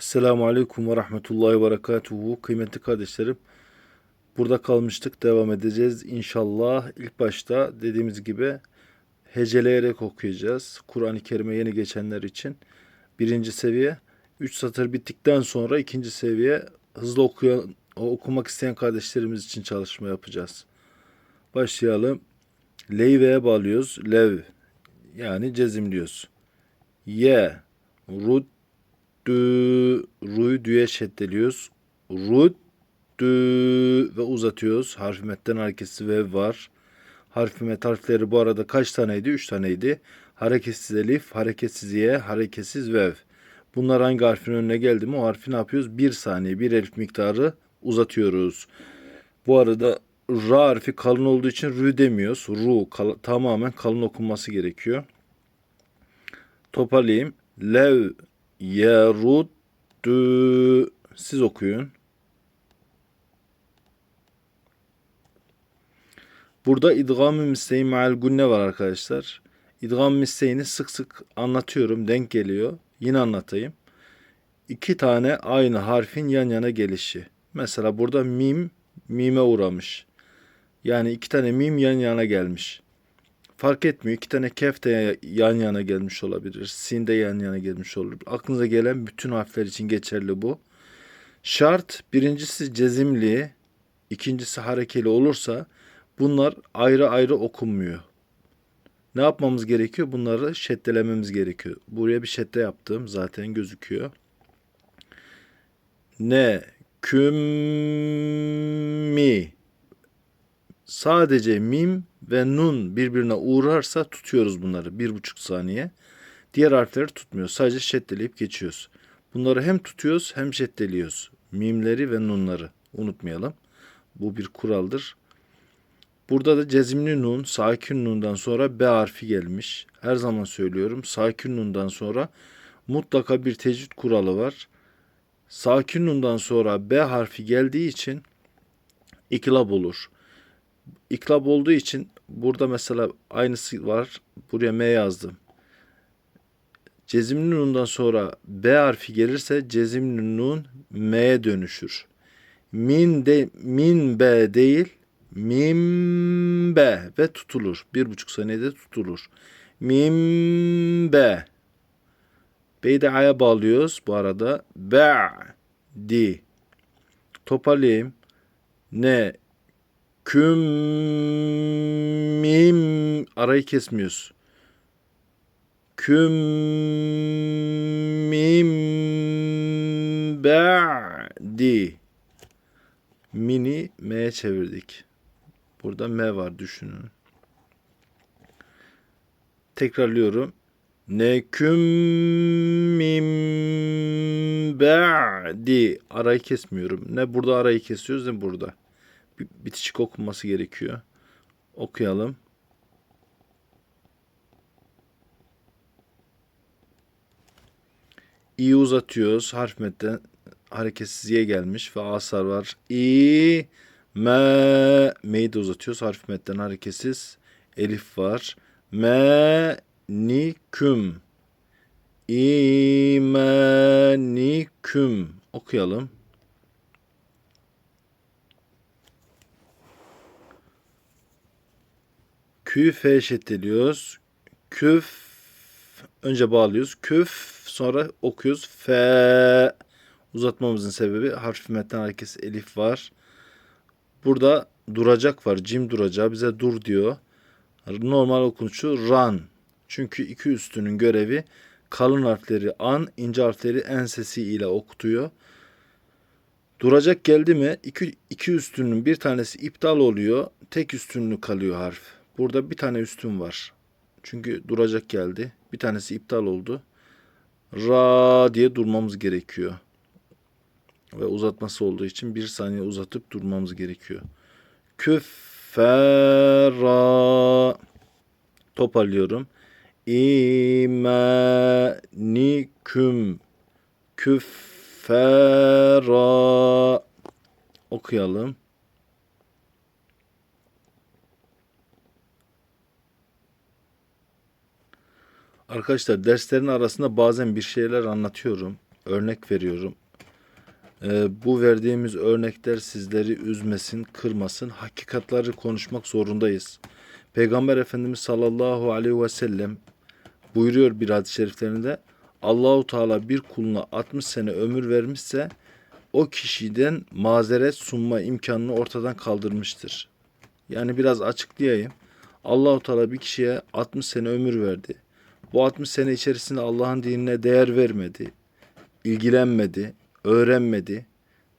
Esselamu Aleyküm ve Rahmetullahi ve Berekatuhu. Kıymetli kardeşlerim, burada kalmıştık. Devam edeceğiz inşallah. İlk başta dediğimiz gibi heceleyerek okuyacağız. Kur'an-ı Kerim'e yeni geçenler için birinci seviye. Üç satır bittikten sonra ikinci seviye hızlı okuyan, okumak isteyen kardeşlerimiz için çalışma yapacağız. Başlayalım. Leyve'ye bağlıyoruz. Lev yani cezimliyoruz. Ye, rud, dü, ru'yu düye şeddeliyoruz. Rud, dü ve uzatıyoruz. Harf metten hareketsiz ve var. Harf met harfleri bu arada kaç taneydi? Üç taneydi. Hareketsiz elif, hareketsiz ye, hareketsiz vev. Bunlar hangi harfin önüne geldi mi o harfi ne yapıyoruz? Bir saniye, bir elif miktarı uzatıyoruz. Bu arada ra harfi kalın olduğu için rü demiyoruz. Ru kal- tamamen kalın okunması gerekiyor. Toparlayayım. Lev yeruddu siz okuyun. Burada idgam-ı misleyi meal gunne var arkadaşlar. İdgam misleyini sık sık anlatıyorum. Denk geliyor. Yine anlatayım. İki tane aynı harfin yan yana gelişi. Mesela burada mim mime uğramış. Yani iki tane mim yan yana gelmiş. Fark etmiyor. İki tane kef de yan yana gelmiş olabilir. Sin de yan yana gelmiş olabilir. Aklınıza gelen bütün harfler için geçerli bu. Şart birincisi cezimli, ikincisi harekeli olursa bunlar ayrı ayrı okunmuyor. Ne yapmamız gerekiyor? Bunları şeddelememiz gerekiyor. Buraya bir şedde yaptım. Zaten gözüküyor. Ne küm mi sadece mim ve nun birbirine uğrarsa tutuyoruz bunları bir buçuk saniye. Diğer harfleri tutmuyoruz. Sadece şeddeleyip geçiyoruz. Bunları hem tutuyoruz hem şeddeliyoruz. Mimleri ve nunları unutmayalım. Bu bir kuraldır. Burada da cezimli nun, sakin nundan sonra B harfi gelmiş. Her zaman söylüyorum. Sakin nundan sonra mutlaka bir tecvid kuralı var. Sakin nundan sonra B harfi geldiği için iklab olur. İklab olduğu için burada mesela aynısı var. Buraya M yazdım. Cezimli nundan sonra B harfi gelirse cezimli nun M'ye dönüşür. Min de min B değil mim B ve tutulur. Bir buçuk saniyede tutulur. Mim B. B'yi de A'ya bağlıyoruz bu arada. B di. Toparlayayım. Ne küm mim arayı kesmiyoruz. Küm mim ba'di. Mini M'ye çevirdik. Burada M var düşünün. Tekrarlıyorum. Ne küm mim ba'di. Arayı kesmiyorum. Ne burada arayı kesiyoruz ne burada. Bitişik okunması gerekiyor. Okuyalım. İyi uzatıyoruz. Harf metten hareketsizliğe gelmiş ve asar var. İ me me'yi de uzatıyoruz. Harf metten hareketsiz. Elif var. Me ni küm. İmeniküm. Okuyalım. Küfe şeddeliyoruz. Küf önce bağlıyoruz. Küf sonra okuyoruz. Fe uzatmamızın sebebi harf metten harekesi elif var. Burada duracak var. Cim duracağı bize dur diyor. Normal okunuşu run. Çünkü iki üstünün görevi kalın harfleri an, ince harfleri en sesi ile okutuyor. Duracak geldi mi iki, iki üstünün bir tanesi iptal oluyor. Tek üstünlü kalıyor harf. Burada bir tane üstün var. Çünkü duracak geldi. Bir tanesi iptal oldu. Ra diye durmamız gerekiyor. Ve uzatması olduğu için bir saniye uzatıp durmamız gerekiyor. Küffera toparlıyorum. İmaniküm küffera okuyalım. Arkadaşlar derslerin arasında bazen bir şeyler anlatıyorum. örnek veriyorum. Ee, bu verdiğimiz örnekler sizleri üzmesin, kırmasın. Hakikatleri konuşmak zorundayız. Peygamber Efendimiz sallallahu aleyhi ve sellem buyuruyor bir hadis-i şeriflerinde Allahu Teala bir kuluna 60 sene ömür vermişse o kişiden mazeret sunma imkanını ortadan kaldırmıştır. Yani biraz açıklayayım. Allahu Teala bir kişiye 60 sene ömür verdi. Bu 60 sene içerisinde Allah'ın dinine değer vermedi, ilgilenmedi, öğrenmedi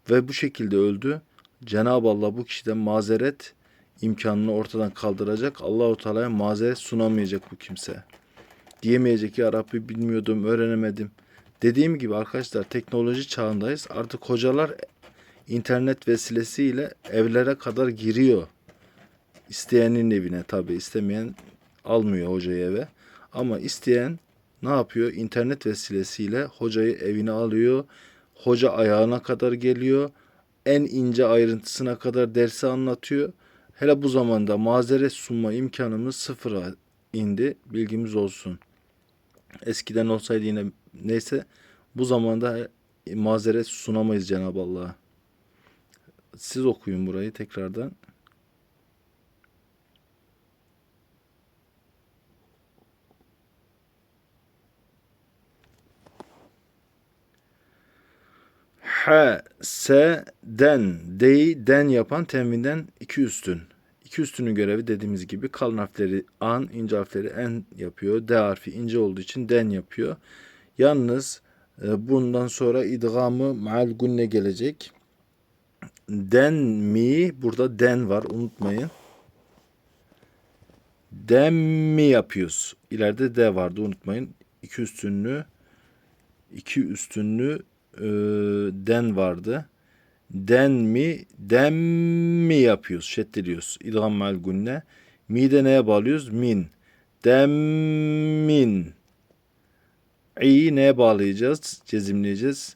ve bu şekilde öldü. Cenab-ı Allah bu kişiden mazeret imkanını ortadan kaldıracak. Allahu Teala'ya mazeret sunamayacak bu kimse. Diyemeyecek ya Rabbi bilmiyordum, öğrenemedim. Dediğim gibi arkadaşlar teknoloji çağındayız. Artık hocalar internet vesilesiyle evlere kadar giriyor. İsteyenin evine tabi istemeyen almıyor hocayı eve. Ama isteyen ne yapıyor? İnternet vesilesiyle hocayı evine alıyor. Hoca ayağına kadar geliyor. En ince ayrıntısına kadar dersi anlatıyor. Hele bu zamanda mazeret sunma imkanımız sıfıra indi. Bilgimiz olsun. Eskiden olsaydı yine neyse bu zamanda mazeret sunamayız Cenab-ı Allah'a. Siz okuyun burayı tekrardan. H, S, den, D'yi den yapan tenvinden iki üstün. İki üstünün görevi dediğimiz gibi kalın harfleri an, ince harfleri en yapıyor. D harfi ince olduğu için den yapıyor. Yalnız e, bundan sonra idgamı maal gunne gelecek. Den mi burada den var unutmayın. Den mi yapıyoruz. İleride D vardı unutmayın. İki üstünlü iki üstünlü e, den vardı. Den mi, dem mi yapıyoruz, şeddediyoruz. İdgam mal gunne. Mi de neye bağlıyoruz? Min. Dem min. İ'yi neye bağlayacağız? Cezimleyeceğiz.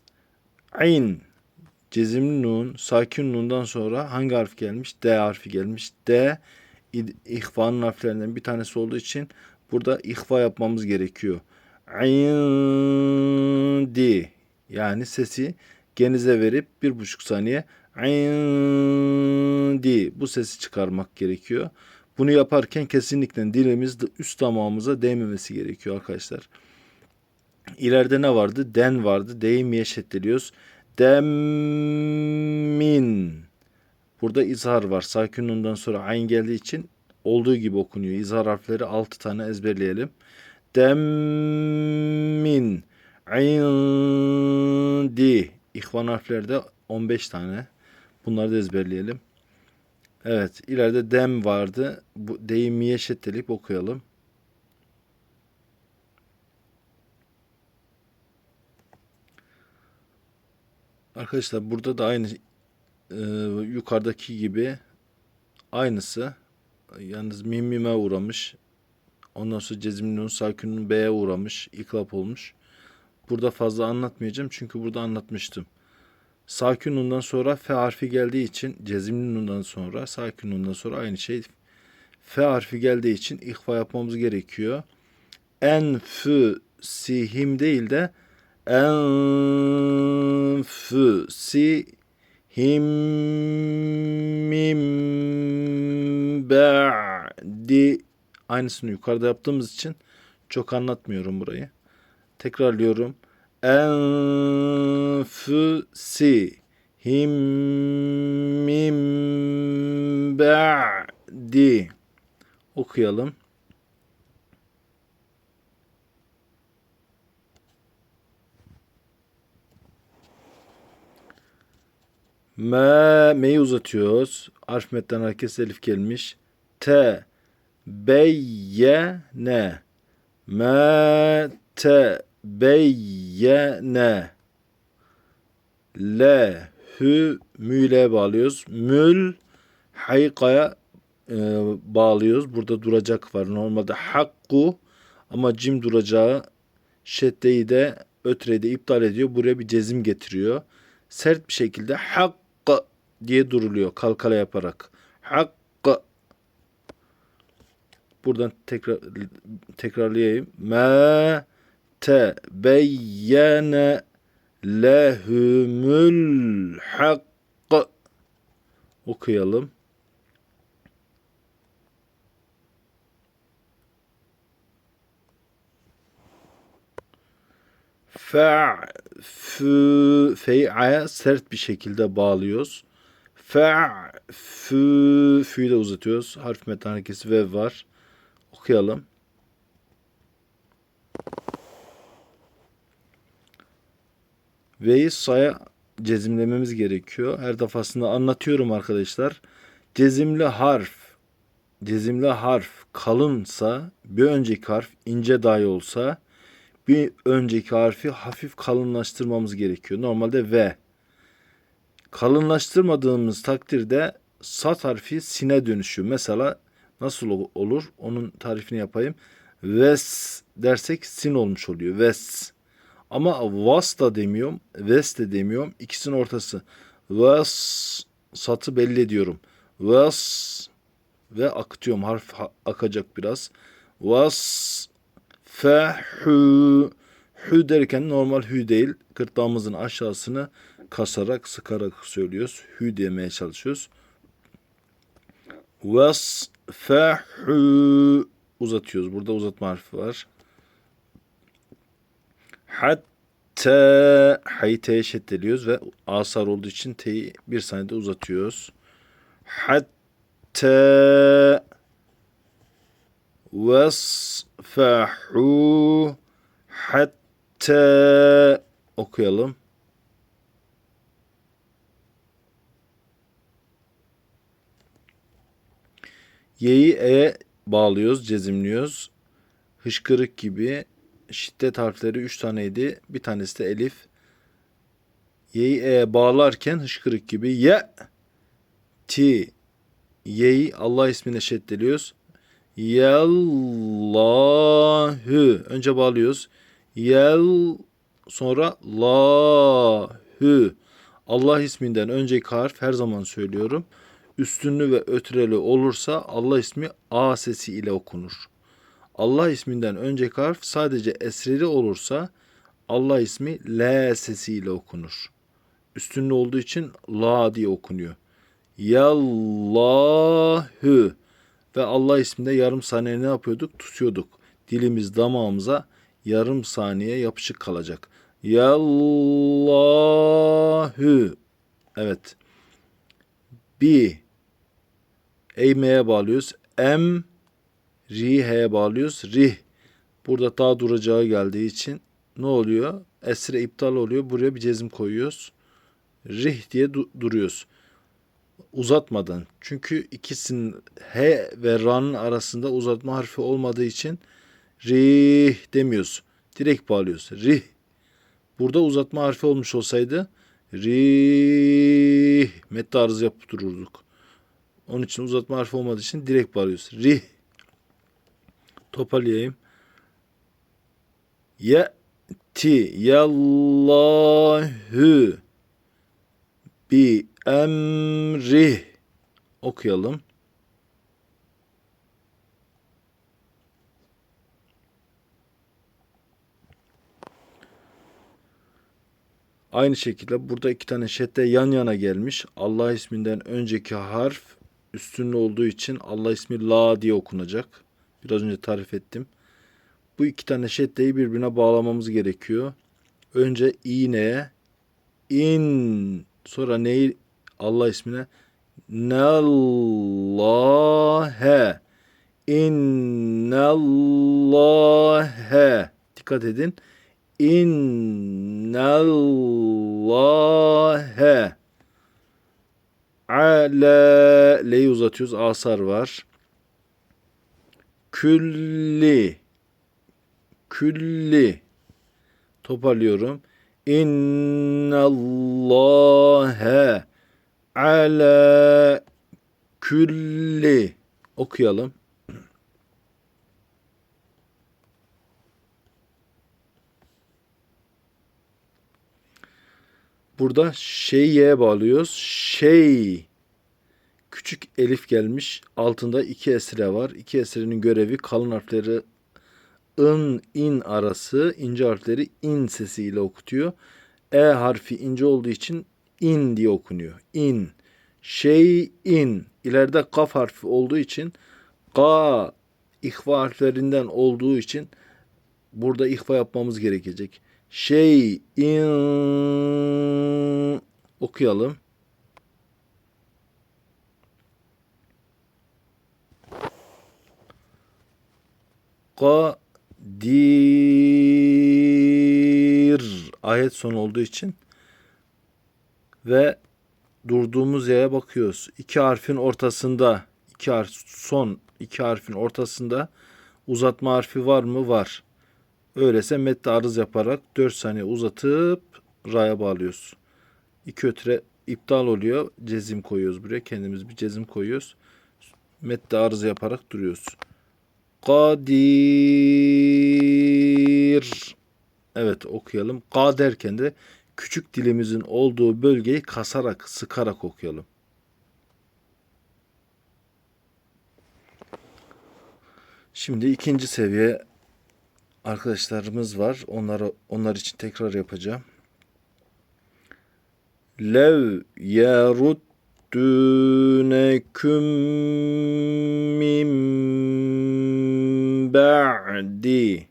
Ayn. Cezimli nun, sakin nundan sonra hangi harf gelmiş? D harfi gelmiş. D ihvanın harflerinden bir tanesi olduğu için burada ihva yapmamız gerekiyor. Ayn di yani sesi genize verip bir buçuk saniye di bu sesi çıkarmak gerekiyor. Bunu yaparken kesinlikle dilimiz üst damağımıza değmemesi gerekiyor arkadaşlar. İleride ne vardı? Den vardı. D'yi miye şeddeliyoruz. Demmin. Burada izhar var. Sakin ondan sonra ayn geldiği için olduğu gibi okunuyor. İzhar harfleri 6 tane ezberleyelim. Demmin. Indi. İhvan harflerde 15 tane. Bunları da ezberleyelim. Evet. ileride dem vardı. Bu D'yi miye şeddeleyip okuyalım. Arkadaşlar burada da aynı e, yukarıdaki gibi aynısı. Yalnız mim mime uğramış. Ondan sonra cezimlinin sakininin B'ye uğramış. iklap olmuş. Burada fazla anlatmayacağım çünkü burada anlatmıştım. Sakin nundan sonra F harfi geldiği için cezimli nundan sonra sakin nundan sonra aynı şey. F harfi geldiği için ihfa yapmamız gerekiyor. En fü sihim değil de en fü si him ba'di aynısını yukarıda yaptığımız için çok anlatmıyorum burayı. Tekrarlıyorum. Enfüsi him mim ba'di okuyalım. Me, me'yi uzatıyoruz. Harf metten hareket elif gelmiş. T, beyyene. Me, te, beyyene le hü müyle bağlıyoruz. Mül haykaya e, bağlıyoruz. Burada duracak var. Normalde hakku ama cim duracağı şeddeyi de ötreyi de iptal ediyor. Buraya bir cezim getiriyor. Sert bir şekilde hakkı diye duruluyor kalkala yaparak. Hakkı Buradan tekrar tekrarlayayım. Me tebeyyene lehumul hak okuyalım. Fe fü fe'a'ya sert bir şekilde bağlıyoruz. Fe fü de uzatıyoruz. Harf metan harekesi ve var. Okuyalım. V'yi saya cezimlememiz gerekiyor. Her defasında anlatıyorum arkadaşlar. Cezimli harf cezimli harf kalınsa bir önceki harf ince dahi olsa bir önceki harfi hafif kalınlaştırmamız gerekiyor. Normalde V. Kalınlaştırmadığımız takdirde sat harfi sine dönüşüyor. Mesela nasıl olur? Onun tarifini yapayım. Ves dersek sin olmuş oluyor. Ves. Ama vas da demiyorum, ves de demiyorum. İkisinin ortası. Vas satı belli ediyorum. Vas ve akıtıyorum. Harf akacak biraz. Vas fehü hü derken normal hü değil. Gırtlağımızın aşağısını kasarak, sıkarak söylüyoruz. Hü demeye çalışıyoruz. Vas fehü uzatıyoruz. Burada uzatma harfi var. Hatta hayı t'ye şeddeliyoruz ve asar olduğu için t'yi bir saniyede uzatıyoruz. Hatta vesfahu hatta okuyalım. Y'yi e bağlıyoruz, cezimliyoruz. Hışkırık gibi şiddet harfleri 3 taneydi. Bir tanesi de elif. Y'yi e bağlarken hışkırık gibi ye ti Y'yi Allah ismine şeddeliyoruz. Yellahü. Önce bağlıyoruz. Yel sonra lahü. Allah isminden önceki harf her zaman söylüyorum. Üstünlü ve ötreli olursa Allah ismi A sesi ile okunur. Allah isminden önceki harf sadece esreli olursa Allah ismi L sesiyle okunur. Üstünlü olduğu için La diye okunuyor. Yallahü ve Allah isminde yarım saniye ne yapıyorduk? Tutuyorduk. Dilimiz damağımıza yarım saniye yapışık kalacak. Yallahü. Evet. Bi. Eymeye bağlıyoruz. Em Rihe'ye bağlıyoruz. Rih. Burada daha duracağı geldiği için ne oluyor? Esre iptal oluyor. Buraya bir cezim koyuyoruz. Rih diye du- duruyoruz. Uzatmadan. Çünkü ikisinin H ve R'nın arasında uzatma harfi olmadığı için rih demiyoruz. Direkt bağlıyoruz. Rih. Burada uzatma harfi olmuş olsaydı rih metni arız yapıp dururduk. Onun için uzatma harfi olmadığı için direkt bağlıyoruz. Rih. Toparlayayım. Ye'ti yallahü bi emrih okuyalım. Aynı şekilde burada iki tane şedde yan yana gelmiş. Allah isminden önceki harf üstünlü olduğu için Allah ismi la diye okunacak. Biraz önce tarif ettim. Bu iki tane şeddeyi birbirine bağlamamız gerekiyor. Önce iğneye in sonra neyi Allah ismine nallâhe innallâhe dikkat edin. İnnallâhe ala leyi uzatıyoruz. Asar var külli külli toparlıyorum innallâhe ala külli okuyalım. Burada şeyye bağlıyoruz. Şey. Küçük elif gelmiş. Altında iki esre var. İki esrenin görevi kalın harfleri ın, in arası ince harfleri in sesiyle okutuyor. E harfi ince olduğu için in diye okunuyor. İn. Şey in. İleride kaf harfi olduğu için ka ihva harflerinden olduğu için burada ihva yapmamız gerekecek. Şey in okuyalım. Kadir ayet sonu olduğu için ve durduğumuz yere bakıyoruz. İki harfin ortasında, iki harf son iki harfin ortasında uzatma harfi var mı? Var. Öyleyse mette arız yaparak 4 saniye uzatıp ra'ya bağlıyoruz. İki ötre iptal oluyor. Cezim koyuyoruz buraya. Kendimiz bir cezim koyuyoruz. Mette arız yaparak duruyoruz. Kadir. Evet okuyalım. Ka derken de küçük dilimizin olduğu bölgeyi kasarak, sıkarak okuyalım. Şimdi ikinci seviye arkadaşlarımız var. Onları onlar için tekrar yapacağım. Lev yeruddunekum min ba'di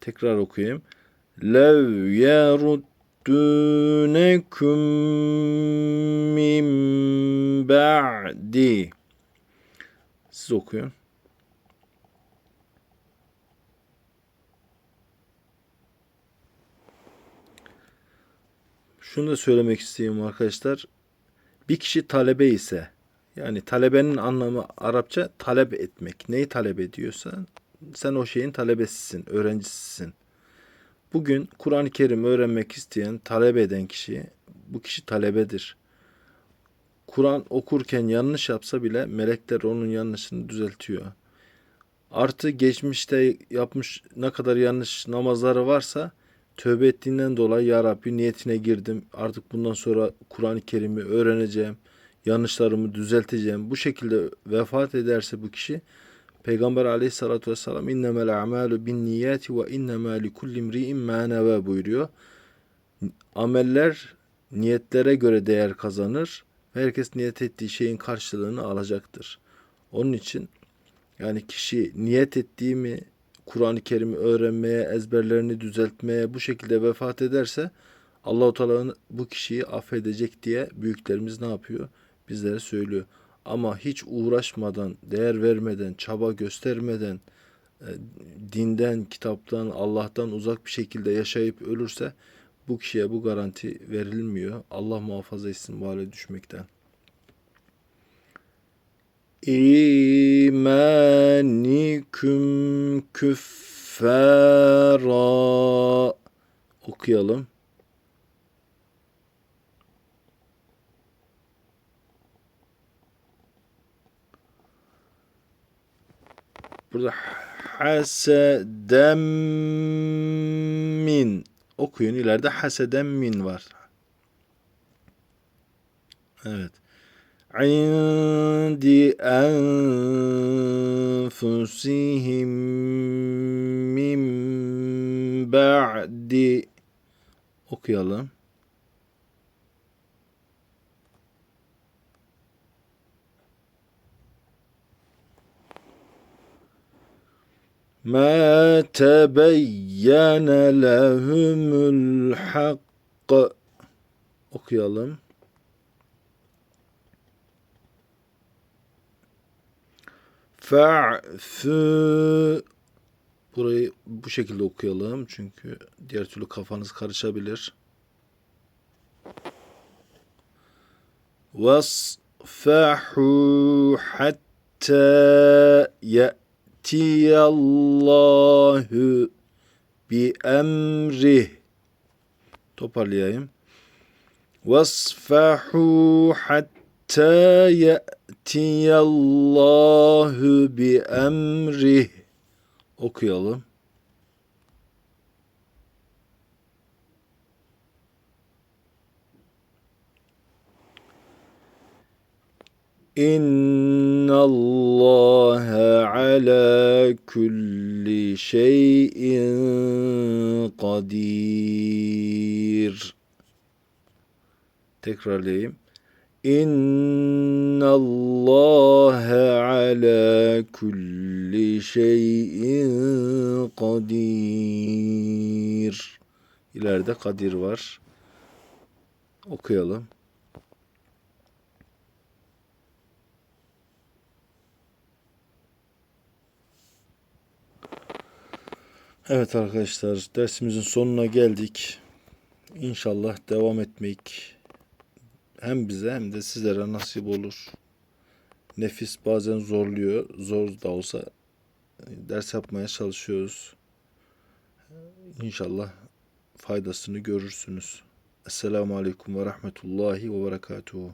Tekrar okuyayım. Lev yeruddunekum min ba'di Siz okuyun. Şunu da söylemek istiyorum arkadaşlar. Bir kişi talebe ise yani talebenin anlamı Arapça talep etmek. Neyi talep ediyorsan sen o şeyin talebesisin, öğrencisisin. Bugün Kur'an-ı Kerim öğrenmek isteyen, talep eden kişi, bu kişi talebedir. Kur'an okurken yanlış yapsa bile melekler onun yanlışını düzeltiyor. Artı geçmişte yapmış ne kadar yanlış namazları varsa tövbe ettiğinden dolayı ya Rabbi niyetine girdim. Artık bundan sonra Kur'an-ı Kerim'i öğreneceğim. Yanlışlarımı düzelteceğim. Bu şekilde vefat ederse bu kişi Peygamber aleyhissalatü vesselam innemel a'malu bin niyati ve innemâ li kulli imri'in mâ buyuruyor. Ameller niyetlere göre değer kazanır. Herkes niyet ettiği şeyin karşılığını alacaktır. Onun için yani kişi niyet ettiğimi Kur'an-ı Kerim'i öğrenmeye, ezberlerini düzeltmeye bu şekilde vefat ederse Allahu Teala bu kişiyi affedecek diye büyüklerimiz ne yapıyor? Bizlere söylüyor. Ama hiç uğraşmadan, değer vermeden, çaba göstermeden, e, dinden, kitaptan, Allah'tan uzak bir şekilde yaşayıp ölürse bu kişiye bu garanti verilmiyor. Allah muhafaza etsin bu hale düşmekten. İmaniküm küffara okuyalım. Burada haseden min okuyun. ileride haseden min var. Evet. İndi enfusihim min ba'di okuyalım. ما تبين لهم الحق okuyalım. Fa'fu Burayı bu şekilde okuyalım çünkü diğer türlü kafanız karışabilir. Vasfahu hatta ya ya'tiyallahu bi emrih toparlayayım. Vasfahu hatta hatta ye'tiyallahu bi emrih okuyalım. İnna Allah ala kulli şeyin kadir. Tekrarlayayım. İnna Allah ala kulli şeyin kadir. İleride kadir var. Okuyalım. Evet arkadaşlar dersimizin sonuna geldik. İnşallah devam etmek hem bize hem de sizlere nasip olur. Nefis bazen zorluyor. Zor da olsa ders yapmaya çalışıyoruz. İnşallah faydasını görürsünüz. Esselamu Aleyküm ve Rahmetullahi ve Berekatuhu.